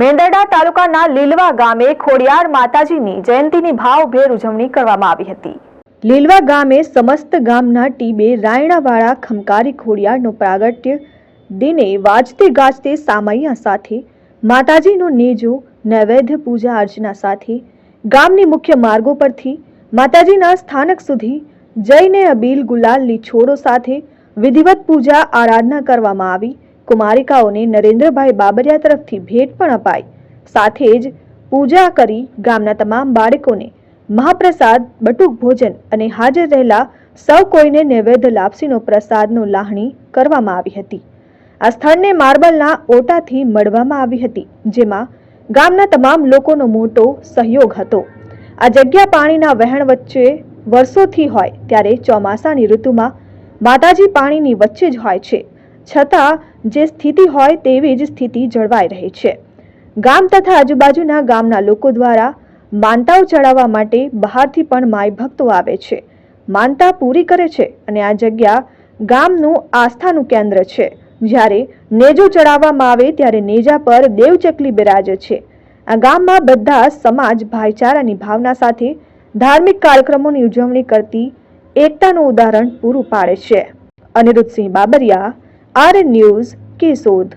મેંદરડા તાલુકાના લીલવા ગામે ખોડિયાર માતાજીની જયંતીની ભાવભેર ઉજવણી કરવામાં આવી હતી. લીલવા ગામે સમસ્ત ગામના ટીબે રાયણાવાળા ખમકારી ખોડિયારનો પ્રાગટ્ય દિને વાજતે ગાજતે સામૈયા સાથે, માતાજીનો નેજો, નૈવેદ્ય પૂજા અર્ચના સાથે, ગામની મુખ્ય માર્ગો પરથી, માતાજીના સ્થાનક સુધી જઈને અબીલ ગુલાલની છોડો સાથે વિધિવત પૂજા આરાધના કરવામાં આવી. કુમારિકાઓને નરેન્દ્રભાઈ બાબરિયા તરફથી ભેટ પણ અપાઈ. સાથે જ પૂજા કરી ગામના તમામ બાળકોને મહાપ્રસાદ, બટુક ભોજન અને હાજર રહેલા સૌ કોઈને નૈવેદ્ય લાપસીનો પ્રસાદનો લાહણી કરવામાં આવી હતી. આ સ્થળને માર્બલના ઓટાથી મળવામાં આવી હતી, જેમાં ગામના તમામ લોકોનો મોટો સહયોગ હતો. આ જગ્યા પાણીના વહેણ વચ્ચે વર્ષોથી હોય, ત્યારે ચોમાસાની ઋતુમાં માતાજી પાણીની વચ્ચે જ હોય છે. છતાં જે સ્થિતિ હોય તેવી જ સ્થિતિ જળવાઈ રહી છે. ગામ તથા આજુબાજુના ગામના લોકો દ્વારા માનતાઓ ચડાવવા માટે બહારથી પણ માય ભક્તો આવે છે. માનતા પૂરી કરે છે અને આ જગ્યા ગામનું આસ્થાનું કેન્દ્ર છે. જ્યારે નેજો ચડાવવામાં આવે ત્યારે નેજા પર દેવચકલી બિરાજે છે. આ ગામમાં બધા સમાજ, ભાઈચારાની ભાવના સાથે ધાર્મિક કાર્યક્રમોની ઉજવણી કરતી એકતાનું ઉદાહરણ પૂરું પાડે છે. Anirudhsinh Babariya R news Keshod